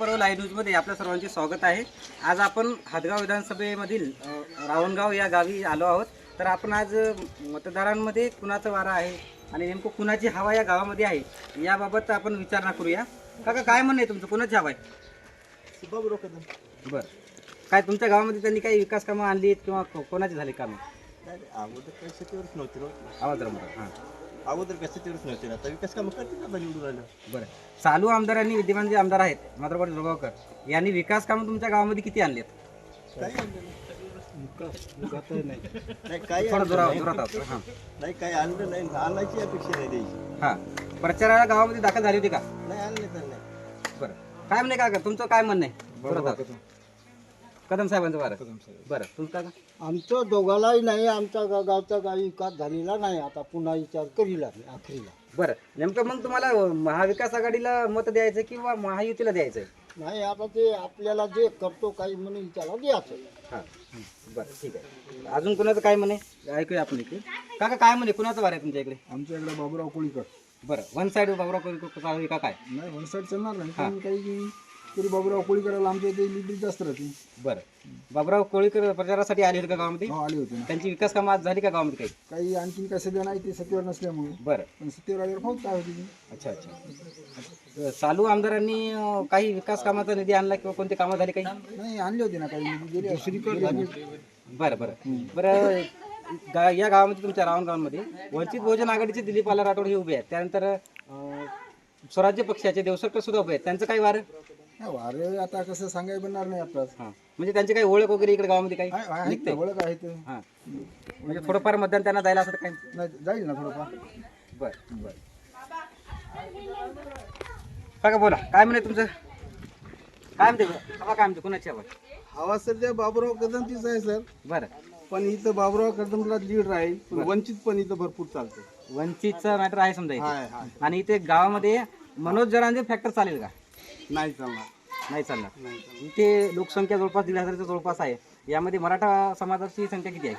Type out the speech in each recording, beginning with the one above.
पर्व लाईव्ह न्यूजमध्ये आपल्या सर्वांचे स्वागत आहे. आज आपण हादगाव विधानसभेमधील रावणगाव या गावी आलो आहोत. तर आपण आज मतदारांमध्ये कुणाचा वारा आहे आणि नेमकं कुणाची हवा या गावामध्ये आहे याबाबत आपण विचारणा करूया. काका काय म्हणणं आहे तुमचं? कुणाची हवा आहे? बरं. काय तुमच्या गावामध्ये त्यांनी काही विकास कामं आणली आहेत किंवा कोणाची झाली कामं? अगोदर काही शेतीवरच नव्हती ना. आवाज हां. अगोदर काही शेतीवरच नव्हती ना. आता विकास कामं करतील ना निवडून राहिलं बरं. चालू आमदारांनी विद्यमान जे आमदार आहेत माधवपाट जोगावकर यांनी विकास कामं तुमच्या गावामध्ये किती आणली आहेत नाही काही थोडं आणलं जोरा नाही. जोरात आहोत हां. नाही काही आणलं नाही. आणायची अपेक्षा नाही द्यायची हा. प्रचाराला गावामध्ये दाखल झाली होती का? नाही आणले तर नाही. बरं. काय म्हणणे काका? तुमचं काय म्हणणं आहे? जोरात आहोत. कदम साहेबांचं बरं बरं तुमचं काका आमचं दोघालाही नाही आमच्या गा- गावचा काही विकास झालेला नाही. आता पुन्हा विचार करील आखरीला. बरं नेमकं मग तुम्हाला महाविकास आघाडीला मत द्यायचं किंवा महायुतीला द्यायचं? नाही आता ते आपल्याला जे करतो काही म्हणून त्याला द्यायचं. हां. बरं ठीक आहे. अजून कुणाचं काय म्हणे? ऐकूया आपण इकडे. काका काय म्हणे? कुणाचं वार आहे तुमच्या इकडे? आमच्या इकडे बाबूराव कोळीकर. बरं वन साईड बाबुराव कोळीकर आहे का काय? नाही वन साईड चालणार नाही पण काही तरी बाबूराव कोळीकराला आमच्या इथे लिडरी जास्त राहते बरं. बाबुराव कोळीकर प्रचारासाठी आले होते का गावामध्ये? हो आले होते ना. त्यांची विकास कामं आज झाली का गावामध्ये काही? काही आणखीन काय सध्या नाही ते सत्तेवर नसल्यामुळे. बरं. पण सत्तेवर आल्यावर पाहू काय होते ते. अच्छा अच्छा. चालू आमदारांनी अं, काही विकास कामाचा निधी आणला किंवा कोणते कामं झाली काही? नाही आणले होते ना काही निधी गेले दुसरीकडे बरं बरं. बरं गा या गावामध्ये तुमच्या रावण गावामध्ये वंचित बहुजन आघाडीचे दिलीप आला राठोड हे उभे आहेत. त्यानंतर अं, स्वराज्य पक्षाचे देवसरकर सुद्धा उभे आहेत. त्यांचं काय वार? वारे आता कसं सांगाय बनणार नाही आपल्याला हां. म्हणजे त्यांची काही ओळख वगैरे इकडे गावामध्ये काही आहे- ना, ओळख आहे ते. हां. म्हणजे थोडंफार मतदान त्यांना जायला असं काही नाही. जाईल ना थोडंफार. बरं बरं. काका बोला. काय म्हणे तुमचं? काय म्हणते? हवा काय म्हणते? कुणाची हवा? हवा सध्या बाबुराव कदमचीच आहे सर. बरं. पण इथं बाबुराव कदमला लीड राहील पण वंचित पण इथं भरपूर चालतं वंचितचा मॅटर आहे समजा इथे. हाय हाय. आणि इथे गावामध्ये मनोज जरांगे फॅक्टर चालेल का? नाही चालणार. नाही चालणार. इथे लोकसंख्या जवळपास दीड हजाराच्या जवळपास आहे. यामध्ये मराठा समाजाची संख्या किती आहे?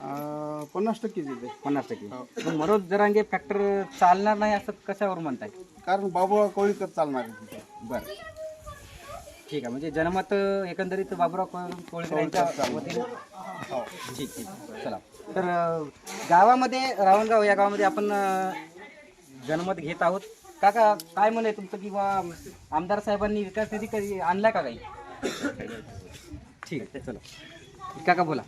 अं, पन्नास टक्के तिथे पन्नास टक्के. पण मनोज जरांगे फॅक्टर चालणार नाही असं कशावर म्हणताय? कारण बाबुराव कोळीकर चालणार आहे तिथे. बरं. ठीक आहे. म्हणजे जनमत एकंदरीत बाबुराव को- कोळीकर यांच्या वतीने? ठीक ठीक. चला. तर अं, गावामध्ये रावणगाव या गावामध्ये आपण अं, जनमत घेत आहोत. काका काय म्हणे तुमचं? किंवा आमदार साहेबांनी विकास निधी कधी आणला का काही? ठीक आहे चला. काका बोला.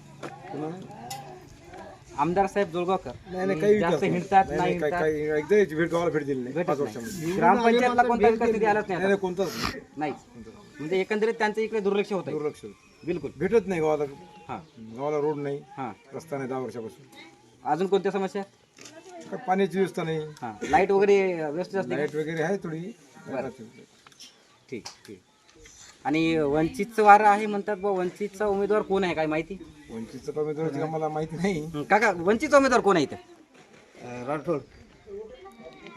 आमदार साहेब जोळगावकर. जास्त हिंडतात नाही हिंडतात. भेटत नाही. ग्रामपंचायतला कोणता विकास निधी आलाच नाही आता? कोणताच नाही. म्हणजे एकंदरीत त्यांचं इकडे दुर्लक्ष होत दुर्लक्ष बिलकुल. भेटत नाही गावाला. हां. गावाला रोड नाही. हां. रस्ता नाही दहा वर्षापासून. अजून कोणत्या समस्या? काय पाण्याची व्यवस्था नाही. हां लाइट वगैरे व्यवस्थित असते का? लाइट वगैरे आहे थोडी. ठीक ठीक. आणि वंचितचं वारं आहे म्हणतात बा वंचितचा उमेदवार कोण आहे काय माहिती? वंचितचं उमेदवाराची आम्हाला माहिती नाही. हं, काका वंचितचा उमेदवार कोण आहे इथं? राठोड.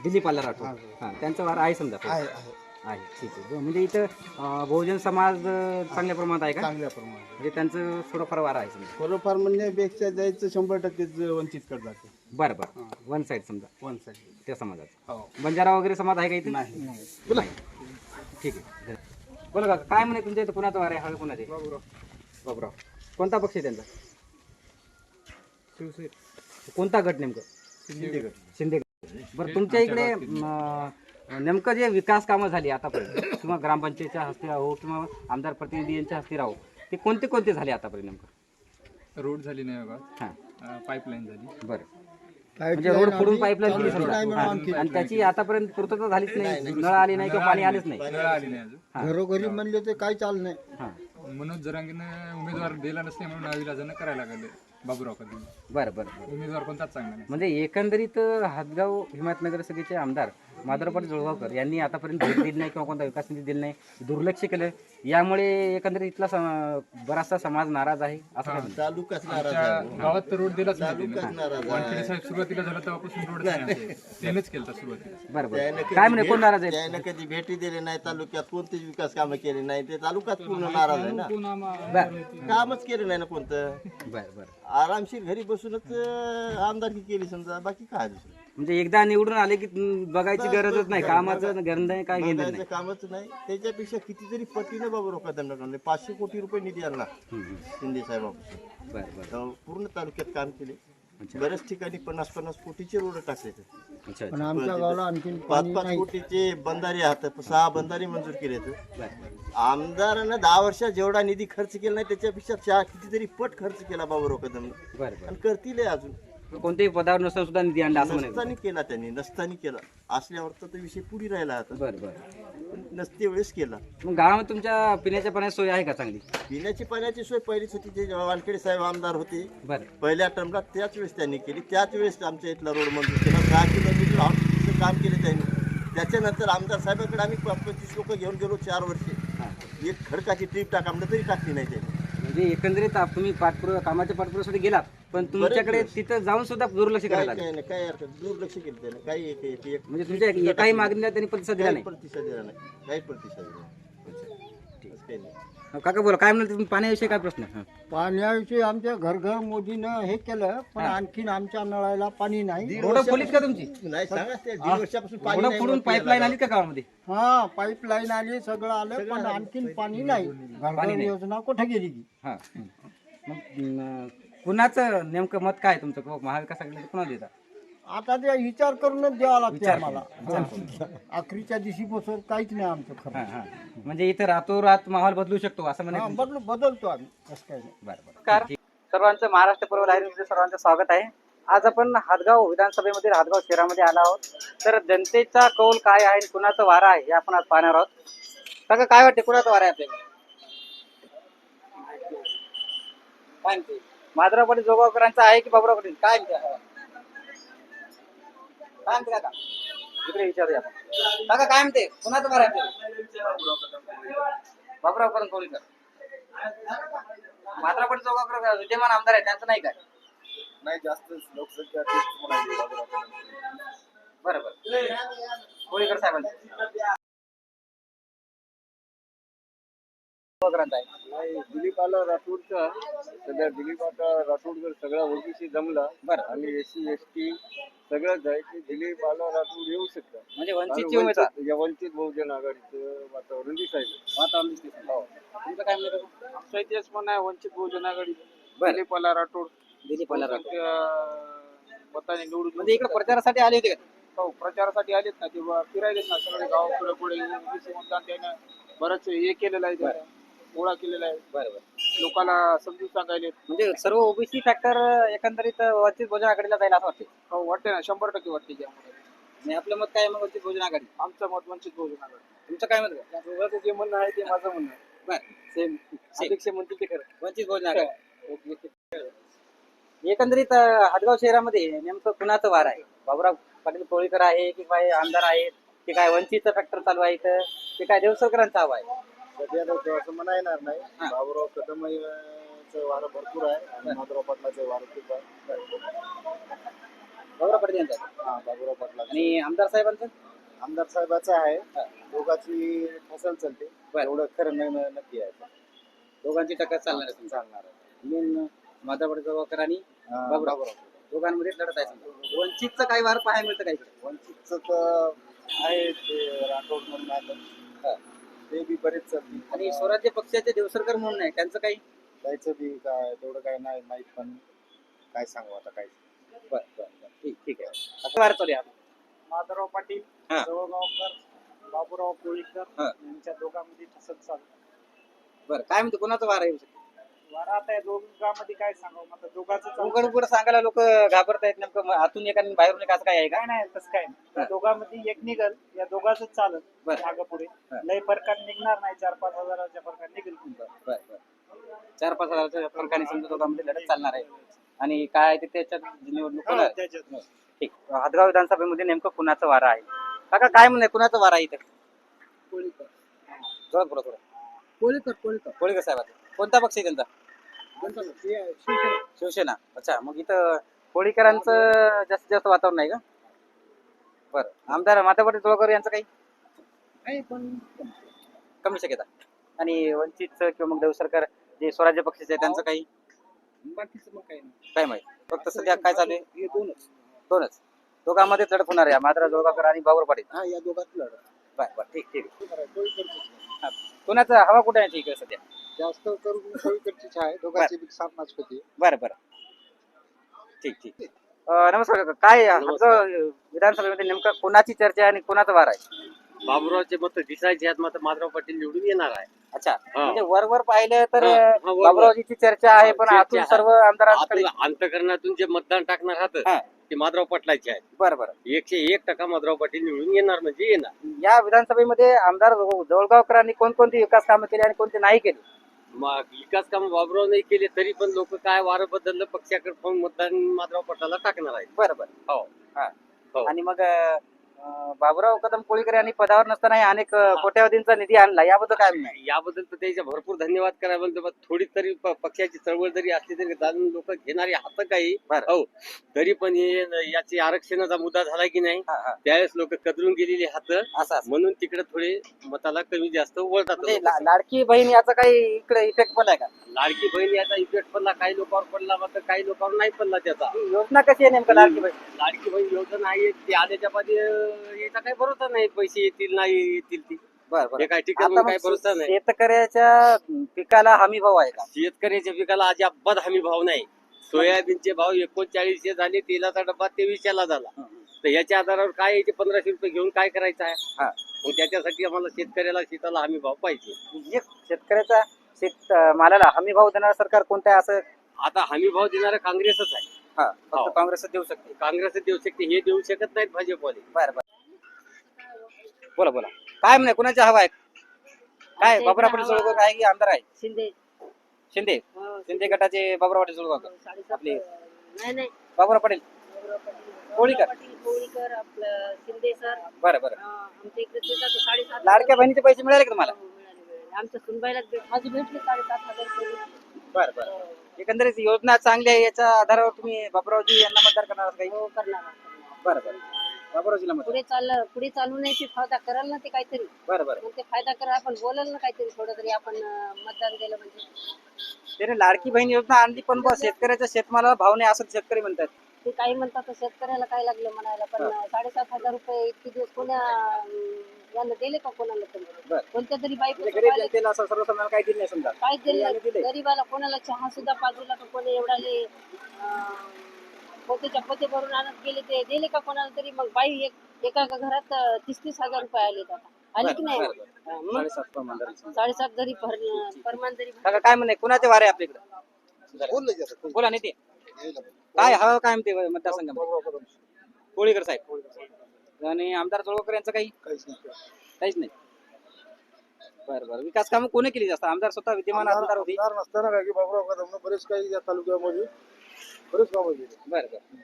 दिलीप आला राठोड. हां. त्यांचा वार आहे समजा. आहे ठीक आहे. म्हणजे इथं अं, बहुजन समाज अं, चांगल्या प्रमाणात आहे का? चांगल्या प्रमाणात. म्हणजे त्यांचं थोडंफार वार आहे समजा. थोडंफार म्हणण्यापेक्षा जायचं शंभर टक्के वंचित कर जाते. बरं बरं. वन साईड समजा. वन साईड त्या समाजात. हो. बंजारा वगैरे समाज आहे का इथे? नाही. बोला. ठीक आहे. बोला का काय म्हणे तुमच्या इथं कुणाचं वार आहे? हवे कुणाचे? बाबराव. कोणता पक्ष आहे त्यांचा? कोणता गट नेमकं? शिंदे गट. बरं तुमच्या इकडे अं, नेमकं जे विकास कामं झाली आतापर्यंत किंवा ग्रामपंचायतच्या हस्ते राहो किंवा आमदार प्रतिनिधी यांच्या हस्ते राहो ते कोणते कोणते झाले आतापर्यंत नेमकं? रोड झाली नाही बघा हां पाईपलाईन झाली. बरं. म्हणजे रोड फोडून पाईपलाईन केली समजा. हां. आणि त्याची आतापर्यंत पूर्तता झालीच नाही. नळ आली नाही किंवा पाणी आलेच नाही. नळ आली नाही अजून. घरोघरी म्हणले ते काही चाल नाही. हां. मनोज जरांगीनं उमेदवार दिला नसले म्हणून नाविलाजानं करायला लागले. बाबूराव कदम. बरं बरं बरं. उमेदवार कोणताच चांगला नाही म्हणजे एकंदरीत हातगाव हिमायतनगर सगळीचे आमदार माधवपाटी जोळगावकर यांनी आतापर्यंत भेट दिली नाही किंवा कोणता विकास निधी दिला नाही दुर्लक्ष केलं. यामुळे एकंदरीत इथला सम- बराचसा समाज नाराज आहे असं काय म्हणतात? तालुकाच नाराज आमच्या आहे. गावात तर रोड दिलाच नाही तालुकाच त्यानं. नाराज आहे. वानखेडे साहेब सुरुवातीला झाला तेव्हापासून रोड नाही. त्यानेच केलं सुरुवातीला. बरं बरं. काय कधी म्हणे कोण नाराज आहे? भेट- त्यानं कधी भेटी दिले नाही तालुक्यात कोणतेच विकास कामं केले नाही. ते तालुकाच पूर्ण नाराज आहे ना. कामच केलं नाही ना कोणतं. बरं बरं. आरामशीर घरी बसूनच अं, आमदारकी केली समजा. बाकी काय दुसरं? म्हणजे एकदा निवडून आले की बघायची गरजच नाही. कामाचं गरज नाही. काय घेणं बघायचं नाही. कामच नाही. त्याच्यापेक्षा कितीतरी पटीनं बाबूराव कदम लागले. पाचशे कोटी रुपये निधी आणला हम्म, शिंदे साहेबांपासून. बरं बरं. तर पूर्ण तालुक्यात काम केले. बऱ्याच ठिकाणी पन्नास पन्नास कोटीचे रोड टाकले ते. अच्छा पण अच्छा. आमच्या गावाला आणखीन पाच पाणी पाच नाही. कोटीचे बंधारे आहात. सहा बंधारे मंजूर केले तर आमदारानं दहा वर्षात जेवढा निधी खर्च केला नाही त्याच्यापेक्षा चार कितीतरी पट खर्च केला बाबूराव कदम बरं बरं. आणि करतील अजून. कोणत्याही पदावर नसून सुद्धा निधी आणला असं म्हणायचं. नसताना केला त्यांनी नसताना केला. असल्यावर तर तो विषय पुढे राहिला आता. बरं बरं. नसते वेळेस केला. मग गावामध्ये तुमच्या पिण्याच्या पाण्याची सोय आहे का चांगली? पिण्याची पाण्याची सोय पहिलीच होती ते जेव्हा वानखेडे साहेब आमदार होते बरं. पहिल्या टर्मला त्याच वेळेस त्यांनी केली. त्याच वेळेस आमच्या इथला रोड मंजूर केला. सहा किलोमीटर हॉस्पिटलचं काम केलं त्यांनी. त्याच्यानंतर आमदार साहेबाकडे आम्ही प- पंचवीस लोक घेऊन गेलो चार वर्षे. एक खडकाची ट्रीप टाका म्हणलं तरी टाकली नाही त्यांनी. म्हणजे एकंदरीत आप- तुम्ही पाठपुरा कामाच्या पाठपुरासाठी गेलात. पण तुमच्याकडे तिथं जाऊन सुद्धा दुर्लक्ष काय करायला लागलं. नाही काय हरकत दुर्लक्ष केलं त्याने. काही एक एक एक म्हणजे तुमच्या एकाही मागणीला त्यांनी प्रतिसाद दिला काही नाही. प्रतिसाद दिला नाही. काही प्रतिसाद दिला नाही. असं काही नाही. काका बोला काय म्हणलं तुम्ही? पाण्याविषयी काय प्रश्न? हां. पाण्याविषयी आमच्या घर घर मोदीनं हे केलं पण आणखीन आमच्या नळाला पाणी नाही. रोड का तुमची? नाही सांगा ते. दीड वर्षापासून पाणी रोड नाही फुडून पाईपलाईन. आली का गावामध्ये? हा पाईपलाईन आली सगळं आलं पण आणखीन पाणी नाही घरघर योजना कुठे गेली हां. मग कुणाचं नेमकं मत काय तुमचं? क- महाविकास आघाडीला कुणाला देता आता ते विचार करूनच द्यावा लागते आम्हाला. अखेरीच्या दिवशीपासून काहीच नाही आमचं खरं. हां हां. म्हणजे इथं रातोरात माहोल बदलू शकतो असं हा, म्हणायचं. बदलू बदलतो आम्ही. असं काही नाही. नमस्कार सर्वांचं महाराष्ट्र पर्व लाईव्हमध्ये सर्वांचं स्वागत आहे. आज आपण हातगाव विधानसभेमधील हातगाव शहरामध्ये आलो आहोत. तर जनतेचा कौल काय आहे आणि कुणाचं वारा आहे हे आपण आज पाहणार आहोत. काका काय वाटते कुणाचं वारा आहे आपल्याला माधवराव पाटील जोगावकरांचा आहे की बाबुराव पाटील काय म्हणते? काय म्हणते काका? इकडे विचारूया आपण. काका काय म्हणते? कुणाचं वारा आहे? बाबुराव करून कोळीकर मात्र पण जोगावकर विद्यमान आमदार आहे त्यांचं नाही काय? नाही जास्त लोकसंख्या तीच म्हणाली बाबूराव बरं बरं कोळीकर साहेबांचं. जोगावकरांचं आहे. नाही दिलीप आला राठोडचा सध्या दिलीप आता राठोड जर सगळा ओबीसी जमला बरं. आणि एस सी एस टी सगळंच आहे की दिलीप आला राठोड येऊ शकतं. म्हणजे वंचितची आणि उमेदवार वंचित- या वंचित बहुजन आघाडीचं वातावरण दिसायलं वातावरण दिसते. तुमचं काय? आमचं इतिहास पण आहे वंचित बहुजन आघाडी. बरं. दिलीप आला राठोड. दिलीप पल्ला राठोड. मताने निवडून म्हणजे इकडे प्रचारासाठी आले होते का हो प्रचारासाठी आलेत ना किंवा फिरायलेत ना सगळे गाव पुढे पुढे ओबीसी मतदान त्यानं बरंच हे केलेलं आहे. त्यानं गोळा केलेला आहे. बरं बरं लोकांना समजून सांगायले म्हणजे सर्व ओबीसी फॅक्टर एकंदरीत वंचित बहुजन आघाडीला जाईल असं वाटते हो वाटते ना. शंभर टक्के वाटते त्यामुळे आणि आपलं मत काय मग वंचित बहुजन आघाडी? आमचं मत वंचित बहुजन आघाडी. तुमचं काय मत? दोघांचं जे म्हणणं आहे ते माझं म्हणणं आहे. बरं. सेम अध्यक्ष म्हणतील ते खरं. वंचित बहुजन आघाडी. एकंदरीत अं, हातगाव शहरामध्ये नेमकं कुणाचं वार आहे? बाबुराव पाटील कोळीकर आहे की काय आमदार आहेत? की काय वंचितचं फॅक्टर चालू आहे इथं? की काय देवसरकरांचा हवा आहे? सध्या तर असं म्हणा येणार नाही हा. बाबूराव कदम वारं भरपूर आहे आणि माधवराव पाटलाचं वारं खूप आहे बाबुराव पाटील यांचा आहे. हा बाबूराव पाटला आणि आमदार साहेबांचं आमदार साहेबाचं आहे. दोघांची फसल चालते बरं. एवढं खरं नाही न- नक्की आहे दोघांची टक्कर चालणार आहे. चालणार आहे मेन माधव पाटील जवळकर आणि हा, बाबुराव बाबूराव. दोघांमध्ये लढत आहे समजा. वंचितचं काही वार पाहायला मिळतं काही वंचितचं तर आहे ते राठोड म्हणून आहे ते बी बरेच चालतील आणि स्वराज्य पक्षाचे देवसरकर म्हणून आहे त्यांचं काही जायचं बी काय तेवढं काय नाही माहीत पण काय सांगू आता काय बरं बरं बरं. ठीक ठीक आहे आता वार चालू आहे आता. माधवराव पाटील हा. जवळगावकर बाबूराव कोळीकर हा. यांच्या दोघांमध्ये ठसत चालू बरं काय म्हणतो कोणाचं वार आहे वारा आता या दोघांमध्ये काय सांगावं? आता दोघांचं उघड उघड सांगायला लोक घाबरत आहेत नेमकं. मग आतून एक आणि बाहेरून एक असं काय आहे का? काय नाही तसं काय नाही. हा. या दोघांमध्ये एक निघल या दोघांच चालत बरं. मागं पुढे हा. लय फरकाने निघणार नाही चार पाच हजाराच्या फरकाने निघेल. बरं बरं. चार पाच हजाराच्या फरकाने समजा दोघांमध्ये लढत चालणार आहे. आणि काय आहे ते त्याच्यात निवडणूक होणार? आहे. त्याच्यात ठीक. हातगाव विधानसभेमध्ये नेमकं कुणाचं वारा आहे? काका काय म्हणणं आहे? कुणाचं वारा आहे इथं? कोळीकर. जोरात बोला थोडं. कोळीकर कोळीकर. कोळीकर साहेबांचा. कोणता पक्ष आहे त्यांचा? शिवसेना. अच्छा मग इथं कोळीकरांचं जास्तीत जास्त वातावरण आहे का? बरं. आमदार माता पाटील जोळकर यांचं काही? कमी शक्यता. आणि वंचितचं किंवा मग देवसरकार जे स्वराज्य पक्षाचे आहे त्यांचं काही? बाकीचं मग काही नाही. काय माहीत. फक्त सध्या काय चालू आहे? हे दोनच. दोनच. दोघांमध्ये लढत होणार आहे. मात्र जोळगावकर आणि बाबर पाटील. हा या दोघात लढत. बर बर. ठीक ठीक. कोणाचं हवा कुठे आहे ठीक आहे सध्या? जास्त करून सोयीकडचीच आहे दोघांची बी सामनाच होती बरं बरं. ठीक ठीक. अं, नमस्कार काका. काय विधानसभेमध्ये नेमकं कोणाची चर्चा आहे आणि कोणाचा वार आहे? बाबुरावचे मत दिसायचे आहेत मात्र माधवराव पाटील निवडून येणार आहे. अच्छा. हा. म्हणजे वर वर पाहिलं तर हा, हा, वर- वर. बाबुरावजीची चर्चा आहे पण चर्चा आतून आहे. सर्व आमदारांकडे अंतकरणातून जे मतदान टाकणार हा. आहात ते माधवराव पाटलाचे आहेत. बरं बरं. एकशे एक टक्का माधवराव पाटील निवडून येणार म्हणजे येणार. या विधानसभेमध्ये आमदार जवळगावकरांनी कोणकोणती विकास कामं केली आणि कोणते नाही केली? मग विकास काम बाबुराव नाही केले तरी पण लोक काय वारं बदललं पक्षाकडे पाहून मतदान माधवराव पाटलाला टाकणार आहेत. बरं बरं. हो. हा. हो. आणि मग अं, बाबुराव कदम कोळीकर यांनी पदावर नसताना अनेक कोट्यावधींचा निधी आणला. याबद्दल काय म्हणणं आहे? याबद्दल तर त्याचा भरपूर धन्यवाद करायला पण थोडी तरी प- पक्षाची चळवळ जरी असली तरी जाणून लोक घेणारे हात काही. बरं. हो. तरी पण हे न- याची आरक्षणाचा मुद्दा झाला की नाही हा, हा. त्यावेळेस लोक कदरून गेलेली हात. असं असं. म्हणून तिकडे थोडे मताला कमी जास्त वळतात म्हणजे. ला- लाडकी बहीण याचा काही इकडे इफेक्ट पडलाय का? लाडकी बहीण याचा इफेक्ट पडला काही लोकांवर पडला मात्र काही लोकांवर नाही पडला त्याचा. ही योजना कशी आहे नेमकं लाडकी बहीण? लाडकी बहीण योजना आहे ती आल्याच्या अं, याचा काही भरोसा नाही पैसे येतील नाही येतील ती. बरं बरं. हे काय ठीक आता काही मग भरोसा नाही. शेतकऱ्याच्या पिकाला हमी भाव आहे का? शेतकऱ्याच्या पिकाला अजिबात हमी भाव नाही. सोयाबीनचे भाव एकोणचाळीसशे झाले तेलाचा डब्बा तेवीसशेला झाला. तर याच्या आधारावर काय याचे पंधराशे रुपये घेऊन काय करायचं आहे? हा. मग त्याच्यासाठी आम्हाला शेतकऱ्याला शेताला हमी भाव पाहिजे. जे शेतकऱ्याचा शेत मालाला हमी भाव देणारं सरकार कोणतं आहे असं? आता हमी भाव देणारं काँग्रेसच आहे. हा हो. फक्त काँग्रेस देऊ शकते. काँग्रेस देऊ शकते हे देऊ शकत नाहीत भाजपवाले. बरं बरं. बोला बोला. काय म्हणे कुणाची हवा आहे? काय बाबुराव पाटील सोळगावकर आहे की आमदार आहे? शिंदे. शिंदे? हो, शिंदे. गटाचे बाबुराव पाटील सोळगावकर साडेसात आपले नाही नाही. बाबुराव पाटील कोळीकर. पाटील कोळीकर आपलं शिंदे सर. बरं बरं. आमच्या इकडे देतात साडेसात लाडक्या बहिणीचे पैसे मिळाले का तुम्हाला? हो, मिळाले, मिळाले. आमच्या भेट माझी भेटली साडेसात हजार रुपये. भेटले. बरं. बरं एकंदरीत योजना चांगली आहे याच्या आधारावर तुम्ही बाबुरावजी यांना मतदार करणार आहात काही हो करणार बरं बरं. पुढे चाल पुढे चालू नाही ते फायदा कराल ना ते काहीतरी. बरं बरं. मग ते फायदा करा आपण बोलाल ना काहीतरी थोडं तरी आपण अं, मतदान केलं म्हणजे. त्याने लाडकी बहीण योजना आणली पण बस शेतकऱ्याच्या शेतमालाला भाव नाही असं शेतकरी म्हणतात. ते काही म्हणतात तर शेतकऱ्याला काय लागलं म्हणायला पण साडेसात हजार रुपये इतके दिवस कोण्या अं, यानं दिले का कोणाला तरी बरं. कोणत्या तरी बाईक म्हणजे गरीब जनतेला असं काही दिलं नाही समजा. काय दिलं आणि दिले. गरीबाला कोणाला चहा सुद्धा पाजूला का कोणी एवढाले अं, पोतेच्या पोते भरून आणत गेले ते दिले का कोणाला तरी? मग बाई एक एका एका घरात तीस तीस हजार रुपये आले आता. आले की नाही. हा, मग साडेसात प्रमाण धरायचं. साडेसात जरी भर- परमान जरी काका काय म्हणे कुणाचे वारे आपल्या इकडे? बोला नेते काय हवं काय म्हणते मतदारसंघामध्ये? कोळीकर साहेब. आणि आमदार जोळकर यांचं काही? काहीच नाही. काहीच नाही. बरं बरं. विकास कामं कोणी केली जास्त? आमदार स्वतः विद्यमान आमदार होती. आमदार नसताना काय की बाबुराव कदमनं बरेच काही या तालुक्यामध्ये बरेच कामं केली बरं बरं.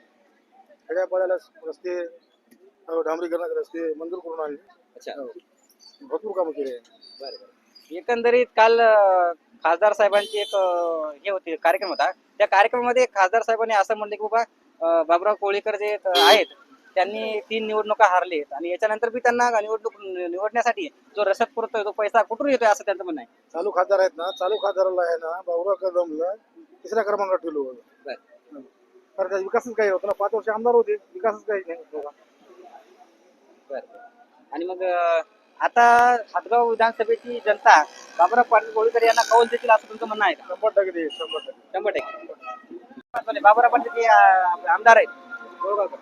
खेड्यापाड्याला रस्ते अं, डांबरीकरणाचे रस्ते मंजूर करून आणले. अच्छा. भरपूर कामं केली बरं बरं. एकंदरीत काल अं, खासदार साहेबांची एक अं, हे होते कार्यक्रम होता. त्या कार्यक्रमामध्ये खासदार साहेबांनी असं म्हणले की बाबा अं, बाबुराव कोळीकर जे आहेत त्यांनी तीन निवडणुका हारलेत आणि याच्यानंतर बी त्यांना निवडणूक निवडण्यासाठी जो रसद पुरतोय तो पैसा कुठून येतोय असं त्यांचं म्हणणं आहे. चालू खासदार आहेत ना चालू खासदाराला आहे ना बाबुराव कदमला तिसऱ्या क्रमांकात ठेवलं होतं. बरं. कारण त्याचा विकासच काही होता ना पाच वर्ष आमदार होते विकासच काही नाही होता. बरं आणि मग अं, आता हातगाव विधानसभेची जनता बाबुराव पाटील कोळीकर यांना कौल देतील असं तुमचं म्हणणं आहे का? शंभर टक्के देईल, शंभर टक्के. शंभर टक्के. बाबुराव पाटील जे अं, आपले आमदार आहेत. गोळगावकर.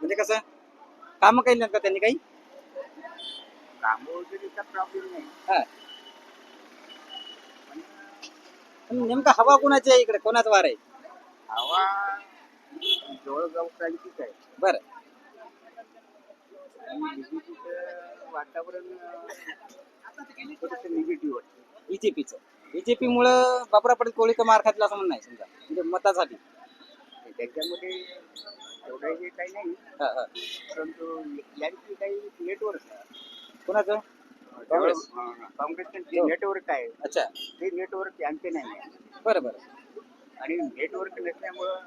म्हणजे कसं? काम काही नाही का त्यांनी काही? हा. पण नेमका हवा कोणाची आहे इकडे? कोणाचा वार आहे? हवा जवळगावकांचीच आहे. बरं. वातावरण थोडंसं निगेटिव्ह वाटतं. बीजेपीचं. बीजेपी मुळे बाबुराव पाटील कोळीकर मार खातील असं म्हणणं आहे समजा. म्हणजे मतासाठी. त्याच्यामध्ये एवढं हे काही नाही. हा, हा. परंतु यांची काही नेटवर्क कोणाचं? काँग्रेस? काँग्रेसचं जे नेटवर्क आहे अच्छा. ते नेटवर्क यांचे नाही आहे. बरं बरं. आणि नेटवर्क नसल्यामुळं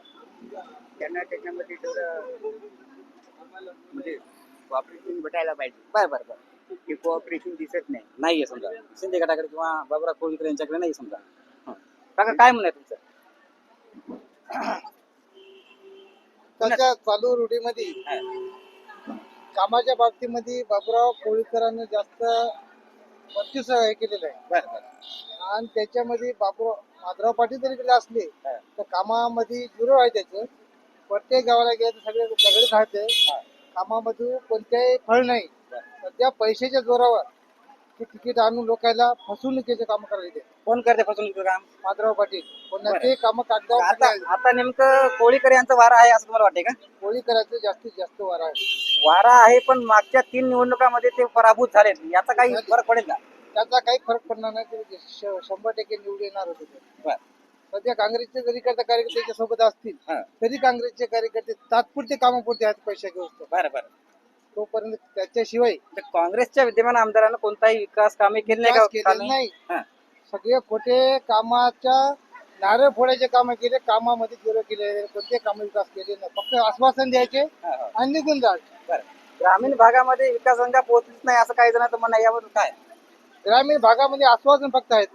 त्यांना त्याच्यामध्ये तेवढं म्हणजे कॉपरेशन भेटायला पाहिजे. बरं बरं बरं. ते कोऑपरेशन दिसत नाही. नाहीये समजा. शिंदे गटाकडे किंवा बाबुराव कोळीकर यांच्याकडे नाही समजा. हं. काका काय म्हणणं आहे तुमचं? त्याच्या चालू रूढीमध्ये कामाच्या बाबतीमध्ये बाबुराव कोळीकरांनी जास्त वर्चस्व हे केलेलं आहे. बरं बरं. आणि त्याच्यामध्ये बाबुराव माधवराव पाटील जरी गेले असले तर कामामध्ये झिरो आहे त्याचं. प्रत्येक गावाला गेलं तर सगळे दगड खाते कामामध्ये कोणत्याही फळ नाही. सध्या पैशाच्या जोरावर ते तिकीट आणून लोकांना फसवणुकीचे काम करायला ते कोण करते फसवणूक काम? माधवराव पाटील. कोणाचे काम कागदावर आता. आता नेमकं कोळीकर यांचं वारा आहे असं तुम्हाला वाटते का? कोळीकरांचं जास्तीत जास्त वार आहे. वारा आहे पण मागच्या तीन निवडणुकामध्ये ते पराभूत झाले याचा काही फरक पडेल का त्याचा काही फरक पडणार नाही ते श- शंभर टक्के निवडून येणार होते ते. बरं. सध्या काँग्रेसचे जरी करता कार्यकर्ते त्याच्या सोबत असतील हा. तरी काँग्रेसचे कार्यकर्ते तात्पुरते कामापुरते आहेत पैसे घेऊ बरं बरं तोपर्यंत त्याच्याशिवाय तर काँग्रेसच्या विद्यमान आमदारांना कोणताही विकास कामे केली नाही विकास का केलेला कामे? नाही हा. सगळे खोटे कामाच्या नारळ फोडायचे काम केले कामामध्ये झिरो केले कोणते काम विकास केले नाही. फक्त आश्वासन द्यायचे. आणि निघून जायचे. ग्रामीण भागामध्ये विकासांच्या पोहोचलीच नाही असं काही जणांचं म्हणणं. यावर काय? ग्रामीण भागामध्ये आश्वासन फक्त आहेत.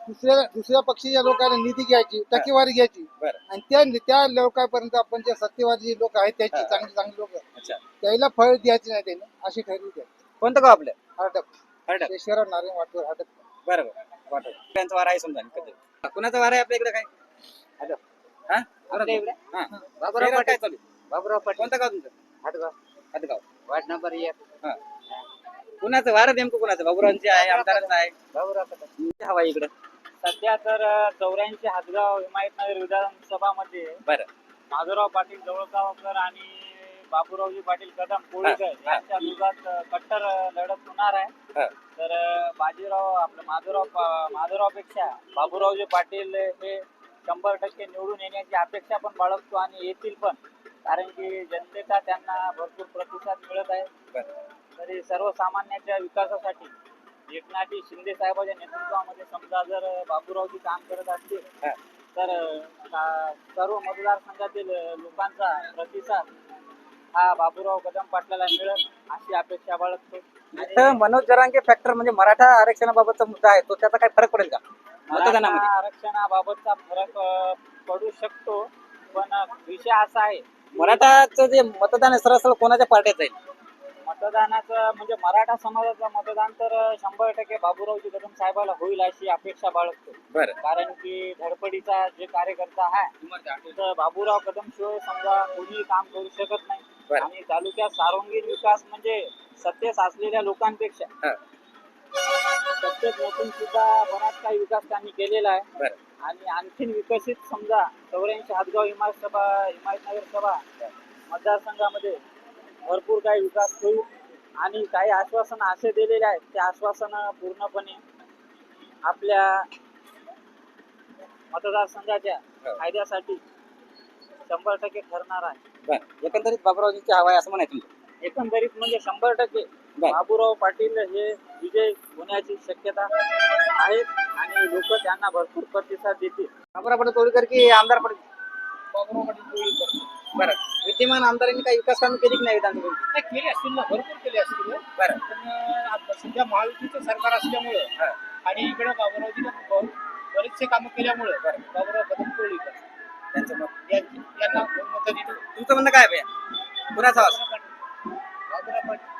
दुसऱ्या दुसऱ्या पक्षीच्या लोकांना निधी घ्यायची टक्केवारी घ्यायची. बरं. आणि त्या त्या लोकांपर्यंत आपण जे सत्यवादी लोक आहेत त्याचे. चांगले चांगले लोक त्याला फळ द्यायचे नाही त्याने अशी ठरवी द्या कोणतं गाव आपलं? हरडप. हरडप. शेषराव नारायण वाटवर हरडप. बरं बरं वाटत. त्यांचा वारा आहे समजा कधी कुणाचा वारा आहे आपल्या इकडे काय? हॅलो. हा? आपल्या इकडे? हा. बाबूराव पाटील. काय चालू आहे? बाबुराव पाटील. कोणतं गाव तुमचं? हडगाव हदगाव वार्ड नंबर एक. हा. कुणाचं वारं नेमकं कुणाचं? बाबुरावांचे आहे आमदारांचं आहे. बाबुराव पाटील. तुमची हवा आहे इकडं? सध्या तर चौऱ्याऐंशी हातगाव हिमायतनगर विधानसभामध्ये बरं. माधवराव पाटील जवळगावकर आणि बाबूरावजी पाटील कदम कोळीकर. यांच्या दुधात कट्टर लढत होणार आहे. तर बाजीराव आपलं माधवराव पा- माधवरावपेक्षा बाबूरावजी पाटील हे शंभर टक्के निवडून येण्याची अपेक्षा पण बाळगतो आणि येतील पण कारण की जनतेचा त्यांना भरपूर प्रतिसाद मिळत आहे तरी सर्वसामान्यांच्या विकासासाठी एकनाथजी शिंदे साहेबांच्या नेतृत्वामध्ये समजा जर बाबूरावजी काम करत असतील. तर सर्व मतदारसंघातील लोकांचा प्रतिसाद हा बाबूराव कदम पाटलाला मिळेल अशी अपेक्षा बाळगतो. मनोज जरांगे फॅक्टर म्हणजे मराठा आरक्षणाबाबतचा मुद्दा आहे तो त्याचा काही फरक पडेल का? मतदानामध्ये. आरक्षणाबाबतचा फरक पडू शकतो पण विषय असा आहे मराठाचं जे मतदान आहे सरळ सरळ कोणाच्या पार्टीत जाईल? मतदानाचं म्हणजे मराठा समाजाचं मतदान तर शंभर टक्के बाबूरावजी कदम साहेबाला होईल अशी अपेक्षा बाळगतो. बरं. कारण की धडपडीचा जे कार्यकर्ता आहे तर बाबूराव कदम शिवाय समजा कोणी काम करू शकत नाही. बरं. आणि तालुक्यात सार्वंगीण विकास म्हणजे सत्य साचलेल्या लोकांपेक्षा हा. सत्तेत नसून सुद्धा बराच काही विकास त्यांनी केलेला आहे बरं आणि आणखीन विकसित समजा चौऱ्याऐंशी हातगाव हिमायत सभा हिमायतनगर सभा मतदारसंघामध्ये भरपूर काही विकास होईल आणि काही आश्वासन असे दिलेले आहेत ते आश्वासन पूर्णपणे आपल्या मतदारसंघाच्या हो. फायद्यासाठी शंभर टक्के ठरणार आहे. बरं. एकंदरीत बाबुरावजींची हवा आहे असं म्हणायचं तुमचं एकंदरीत म्हणजे शंभर टक्के. बर. बाबूराव पाटील हे विजय होण्याची शक्यता आहे आणि लोक त्यांना भरपूर प्रतिसाद देतील. बाबुराव पाटील तोडकर की आमदार पाटील? बाबूराव पाटील. बरं. विद्यमान आमदारांनी काही विकास कामे केली की नाही विधानसभेत? नाही, केले असतील ना भरपूर केले असतील. बरं. पण अं, आता सध्या महायुतीचं सरकार असल्यामुळे. आणि इकडे बाबूरावजीने बहु- बरेचसे कामं केल्यामुळे बाबूराव कदम कोळीकर त्यांचं मत या- यांना तुमचं म्हणणं काय आहे भैया कुणाचा आवाज पाटील